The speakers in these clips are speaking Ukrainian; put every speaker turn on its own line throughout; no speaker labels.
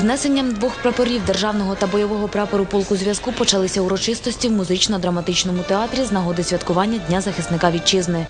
Внесенням двох прапорів державного та бойового прапору полку зв'язку почалися урочистості в музично-драматичному театрі з нагоди святкування Дня захисника вітчизни.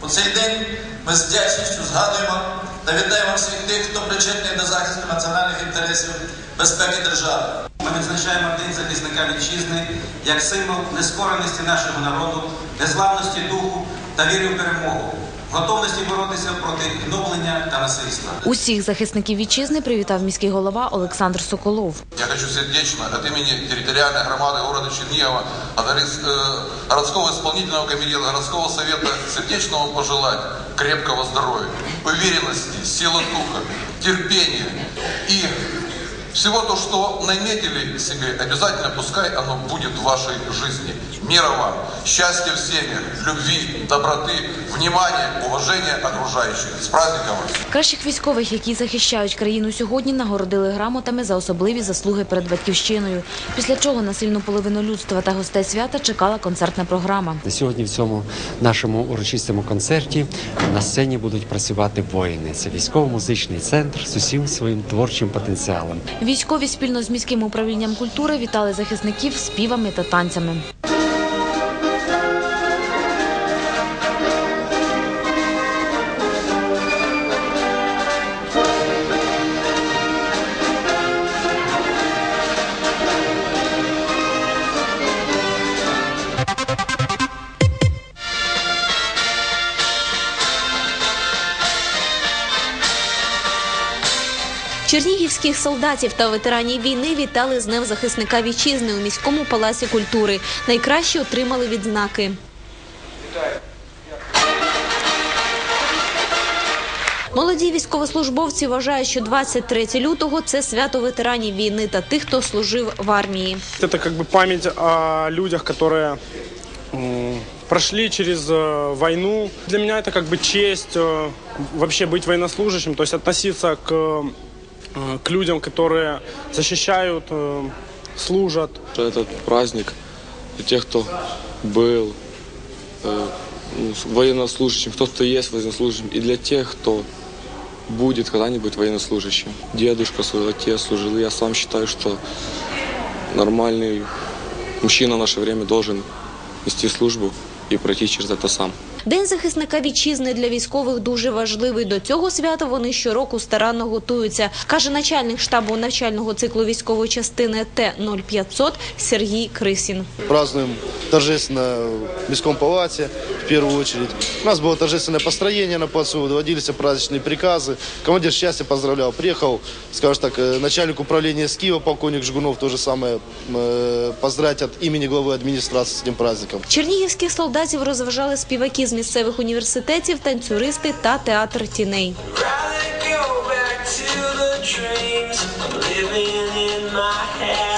У цей день ми з вдячністю згадуємо та вітаємо всіх тих, хто причетний до захисту національних інтересів безпеки держави. Ми відзначаємо День захисника вітчизни як символ нескореності нашого народу, незламності духу та віри в перемогу, готовності боротися проти гноблення та насильства.
Усіх захисників вітчизни привітав міський голова Олександр Соколов.
Я хочу сердечно от имени территориальной громады города Чернигова, от горис- э, городского исполнительного комитета, городского совета сердечно вам пожелать крепкого здоровья, уверенности, силы духа, терпения и всего то, что наметили себе, обязательно пускай оно будет в вашей жизни. Мира вам, счастья в семьях, любви, доброты, внимания, уважения окружающих. С праздником вас!
Кращих військових, які захищають країну сьогодні, нагородили грамотами за особливі заслуги перед батьківщиною. Після чого на сильну половину людства та гостей свята чекала концертна програма.
Сьогодні в цьому нашому урочистому концерті на сцені будуть працювати воїни. Це військово-музичний центр з усім своїм творчим потенціалом.
Військові спільно з міським управлінням культури вітали захисників співами та танцями.
Чернігівських солдатів та ветеранів війни вітали з Днем захисника вітчизни у міському палаці культури. Найкращі отримали відзнаки. Молоді військовослужбовці вважають, що 23 лютого це свято ветеранів війни та тих, хто служив в армії.
Это как бы память о людях, которые м, прошли через э, войну. Для меня это как бы честь э, вообще быть военнослужащим, то есть относиться к, э, к людям, которые защищают, э, служат.
Этот праздник для тех, кто был э, ну, военнослужащим, кто-то есть военнослужащим, и для тех, кто будет когда-нибудь военнослужащим. Дедушка свой, отец служил. Я сам считаю, что нормальный мужчина в наше время должен нести службу и пройти через это сам.
День захисника вітчизни для військових дуже важливий. До цього свята вони щороку старанно готуються, каже начальник штабу навчального циклу військової частини Т-0500 Сергій Крисін.
празднуем торжественно в Міському палаце, в первую очередь. У нас было торжественное построение на плацу, доводились праздничные приказы. Командир счастья поздравлял. Приехал, скажем так, э, начальник управления СКИВа, полковник Жгунов, то же самое, э, поздравить от имени главы администрации с этим праздником.
Чернігівських солдатів розважали співаки з місцевих університетів, танцюристи та театр тіней.
Go